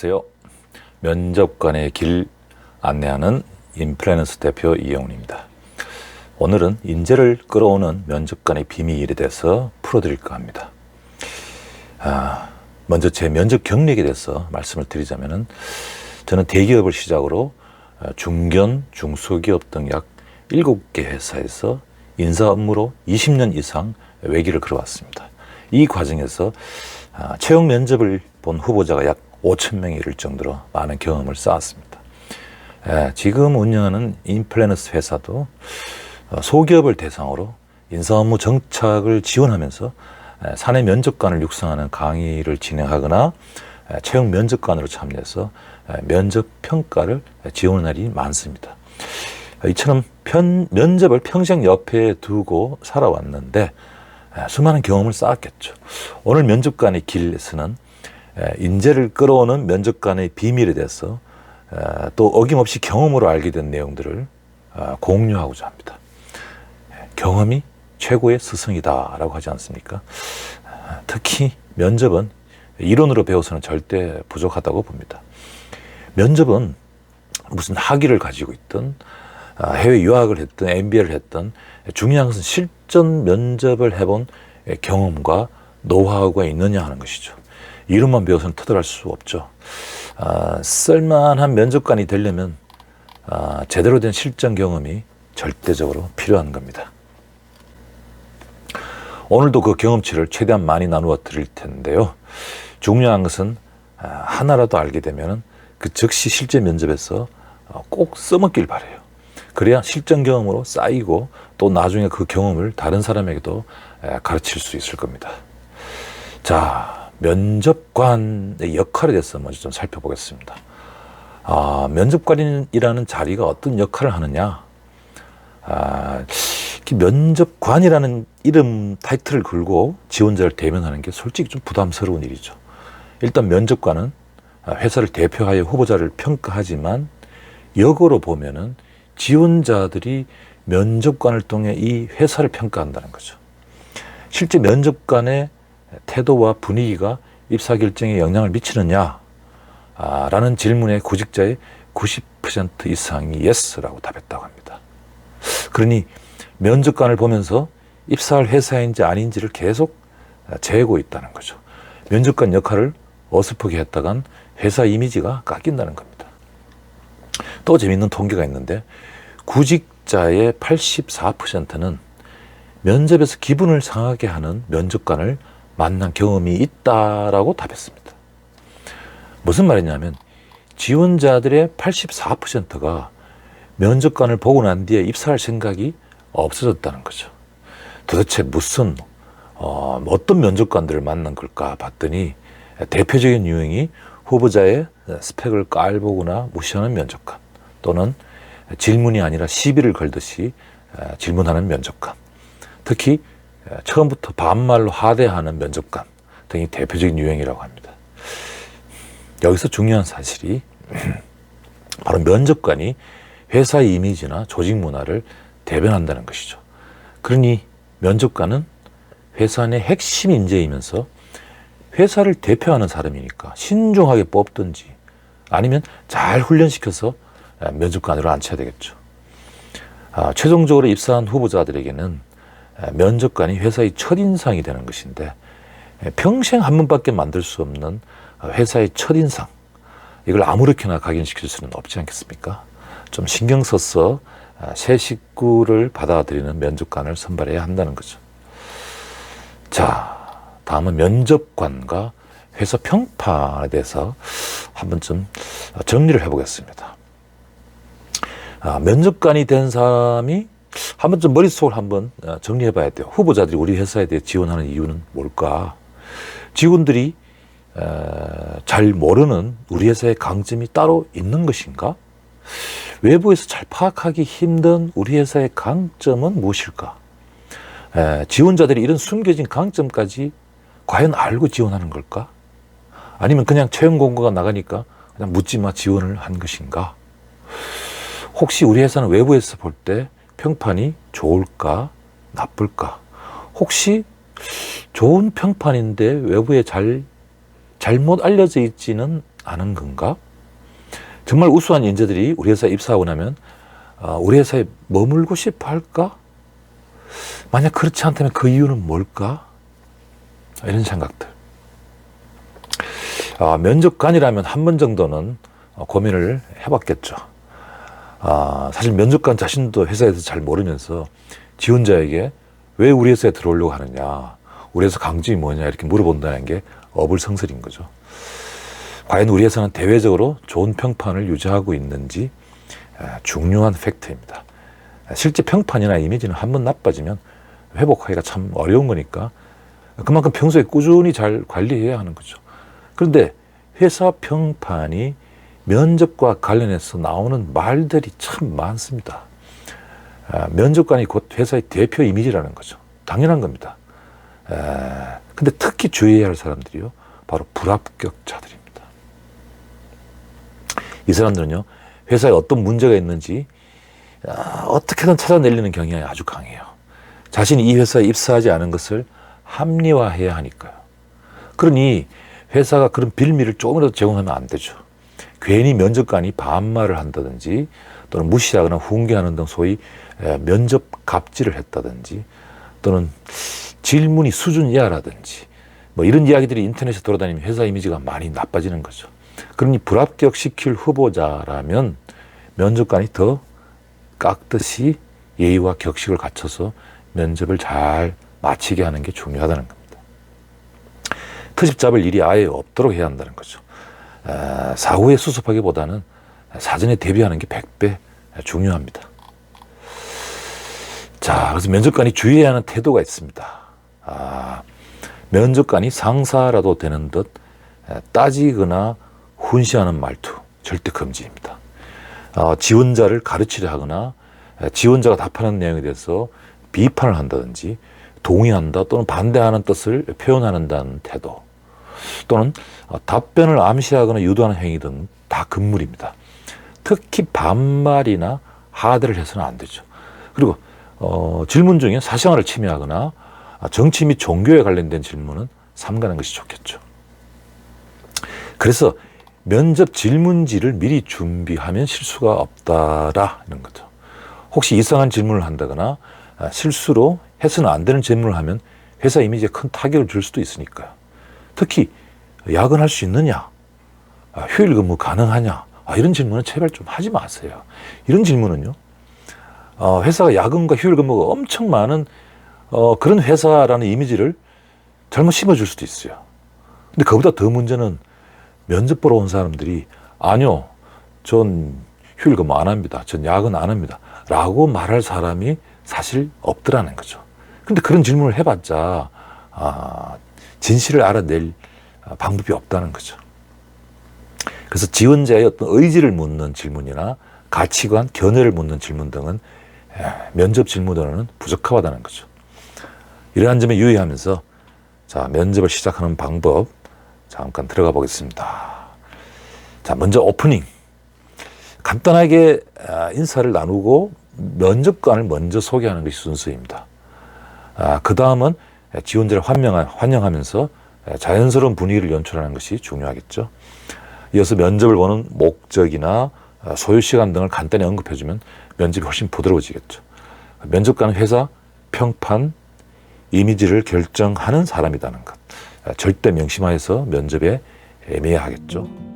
안녕하세요. 면접관의 길 안내하는 인플레너스 대표 이영훈입니다. 오늘은 인재를 끌어오는 면접관의 비밀에 대해서 풀어드릴까 합니다. 아, 먼저 제 면접 경력에 대해서 말씀을 드리자면은 저는 대기업을 시작으로 어, 중견, 중소기업 등 약 7개 회사에서 인사 업무로 20년 이상 외기를 걸어왔습니다. 이 과정에서 아, 채용 면접을 본 후보자가 약 5천 명에 이를 정도로 많은 경험을 쌓았습니다. 에, 지금 운영하는 인플레너스 회사도 어, 소기업을 대상으로 인사 업무 정착을 지원하면서 에, 사내 면접관을 육성하는 강의를 진행하거나 에, 채용 면접관으로 참여해서 에, 면접 평가를 지원하는 날이 많습니다. 이처럼 편, 면접을 평생 옆에 두고 살아왔는데 에, 수많은 경험을 쌓았겠죠. 오늘 면접관의 길에서는 에, 인재를 끌어오는 면접 관의 비밀에 대해서 에, 또 어김없이 경험으로 알게 된 내용들을 어, 공유하고자 합니다. 에, 경험이 최고의 스승이다라고 하지 않습니까? 아, 특히 면접은 이론으로 배워서는 절대 부족하다고 봅니다. 면접은 무슨 학위를 가지고 있든 아, 해외 유학을 했든 MBA를 했든 중요한 것은 실전 면접을 해본 경험과 노하우가 있느냐 하는 것이죠. 이름만 배워서는 터득할 수 없죠. 아, 쓸만한 면접관이 되려면 아, 제대로 된 실전 경험이 절대적으로 필요한 겁니다. 오늘도 그 경험치를 최대한 많이 나누어 드릴 텐데요. 중요한 것은 아, 하나라도 알게 되면 그 즉시 실제 면접에서 어, 꼭 써먹길 바래요. 그래야 실전 경험으로 쌓이고 또 나중에 그 경험을 다른 사람에게도 에, 가르칠 수 있을 겁니다. 자, 면접관의 역할에 대해서 먼저 좀 살펴보겠습니다. 아, 면접관이라는 자리가 어떤 역할을 하느냐? 아, 이 면접관이라는 이름 타이틀을 걸고 지원자를 대면하는 게 솔직히 좀 부담스러운 일이죠. 일단 면접관은 회사를 대표하여 후보자를 평가하지만 역으로 보면은 지원자들이 면접관을 통해 이 회사를 평가한다는 거죠. 실제 면접관의 태도와 분위기가 입사 결정에 영향을 미치느냐? 아, 라는 질문에 구직자의 90% 이상이 예스라고 답했다고 합니다. 그러니 면접관을 보면서 입사할 회사인지 아닌지를 계속 재고 있다는 거죠. 면접관 역할을 어설프게 했다간 회사 이미지가 깎인다는 겁니다. 또 재밌는 통계가 있는데 구직자의 84%는 면접에서 기분을 상하게 하는 면접관을 만난 경험이 있다라고 답했습니다. 무슨 말이냐면 지원자들의 84%가 면접관을 보고 난 뒤에 입사할 생각이 없어졌다는 거죠. 도대체 무슨 어, 어떤 면접관들을 만난 걸까 봤더니 대표적인 유형이 후보자의 스펙을 깔보거나 무시하는 면접관 또는 질문이 아니라 시비를 걸듯이 질문하는 면접관 특히 처음부터 반말로 하대하는 면접관 등이 대표적인 유형이라고 합니다. 여기서 중요한 사실이 바로 면접관이 회사 이미지나 조직 문화를 대변한다는 것이죠. 그러니 면접관은 회사 내 핵심 인재이면서 회사를 대표하는 사람이니까 신중하게 뽑든지 아니면 잘 훈련시켜서 면접관으로 앉혀야 되겠죠. 아, 최종적으로 입사한 후보자들에게는 면접관이 회사의 첫인상이 되는 것인데 평생 한 번밖에 만들 수 없는 회사의 첫인상 이걸 아무렇게나 각인시킬 수는 없지 않겠습니까? 좀 신경 써서 새 식구를 받아들이는 면접관을 선발해야 한다는 거죠. 자, 다음은 면접관과 회사 평판에 대해서 한번 좀 정리를 해보겠습니다. 아, 면접관이 된 사람이 한번 좀 머릿속을 한번 정리해 봐야 돼요. 후보자들이 우리 회사에 대해 지원하는 이유는 뭘까? 직원들이 잘 모르는 우리 회사의 강점이 따로 있는 것인가? 외부에서 잘 파악하기 힘든 우리 회사의 강점은 무엇일까? 에, 지원자들이 이런 숨겨진 강점까지 과연 알고 지원하는 걸까? 아니면 그냥 채용 공고가 나가니까 그냥 묻지마 지원을 한 것인가? 혹시 우리 회사는 외부에서 볼 때 평판이 좋을까? 나쁠까? 혹시 좋은 평판인데 외부에 잘, 잘못 알려져 있지는 않은 건가? 정말 우수한 인재들이 우리 회사에 입사하고 나면 어, 우리 회사에 머물고 싶어 할까? 만약 그렇지 않다면 그 이유는 뭘까? 이런 생각들. 아, 면접관이라면 한 번 정도는 어, 고민을 해봤겠죠. 아, 사실 면접관 자신도 회사에서 잘 모르면서 지원자에게 왜 우리 회사에 들어오려고 하느냐, 우리 회사 강점이 뭐냐 이렇게 물어본다는 게 어불성설인 거죠. 과연 우리 회사는 대외적으로 좋은 평판을 유지하고 있는지 아, 중요한 팩트입니다. 실제 평판이나 이미지는 한 번 나빠지면 회복하기가 참 어려운 거니까 그만큼 평소에 꾸준히 잘 관리해야 하는 거죠. 그런데 회사 평판이 면접과 관련해서 나오는 말들이 참 많습니다. 아, 면접관이 곧 회사의 대표 이미지라는 거죠. 당연한 겁니다. 에, 근데 특히 주의해야 할 사람들이요. 바로 불합격자들입니다. 이 사람들은요, 회사에 어떤 문제가 있는지 아, 어떻게든 찾아내려는 경향이 아주 강해요. 자신이 이 회사에 입사하지 않은 것을 합리화해야 하니까요. 그러니 회사가 그런 빌미를 조금이라도 제공하면 안 되죠. 괜히 면접관이 반말을 한다든지 또는 무시하거나 훈계하는 등 소위 에, 면접 갑질을 했다든지 또는 질문이 수준 이하라든지 뭐 이런 이야기들이 인터넷에 돌아다니면 회사 이미지가 많이 나빠지는 거죠. 그러니 불합격시킬 후보자라면 면접관이 더 깎듯이 예의와 격식을 갖춰서 면접을 잘 마치게 하는 게 중요하다는 겁니다. 트집 잡을 일이 아예 없도록 해야 한다는 거죠. 에, 사후에 수습하기보다는 사전에 대비하는 게 100배 중요합니다. 자, 그래서 면접관이 주의해야 하는 태도가 있습니다. 아, 면접관이 상사라도 되는 듯 에, 따지거나 훈시하는 말투 절대 금지입니다. 어, 지원자를 가르치려 하거나 에, 지원자가 답하는 내용에 대해서 비판을 한다든지 동의한다 또는 반대하는 뜻을 표현하는다는 태도 또는 어, 답변을 암시하거나 유도하는 행위 등 다 금물입니다. 특히 반말이나 하대를 해서는 안 되죠. 그리고 어, 질문 중에 사생활을 침해하거나 아, 정치 및 종교에 관련된 질문은 삼가는 것이 좋겠죠. 그래서 면접 질문지를 미리 준비하면 실수가 없다라 이런 거죠. 혹시 이상한 질문을 한다거나 아, 실수로 해서는 안 되는 질문을 하면 회사 이미지에 큰 타격을 줄 수도 있으니까요. 특히 야근할 수 있느냐, 아, 휴일 근무 가능하냐, 아, 이런 질문은 제발 좀 하지 마세요. 이런 질문은요, 어, 회사가 야근과 휴일 근무가 엄청 많은 어, 그런 회사라는 이미지를 잘못 심어줄 수도 있어요. 근데 그보다 더 문제는 면접 보러 온 사람들이 아니요, 전 휴일 근무 안 합니다. 전 야근 안 합니다. 라고 말할 사람이 사실 없더라는 거죠. 근데 그런 질문을 해봤자 아, 진실을 알아낼 방법이 없다는 거죠. 그래서 지원자의 어떤 의지를 묻는 질문이나 가치관, 견해를 묻는 질문 등은 에, 면접 질문으로는 부적합하다는 거죠. 이러한 점에 유의하면서 자 면접을 시작하는 방법 잠깐 들어가 보겠습니다. 자 먼저 오프닝 간단하게 아, 인사를 나누고 면접관을 먼저 소개하는 것이 순서입니다. 아, 그 다음은 지원자를 환영하, 환영하면서 자연스러운 분위기를 연출하는 것이 중요하겠죠. 이어서 면접을 보는 목적이나 아, 소요 시간 등을 간단히 언급해주면 면접이 훨씬 부드러워지겠죠. 면접관은 회사 평판, 이미지를 결정하는 사람이라는 것. 아, 절대 명심하여서 면접에 애매하겠죠.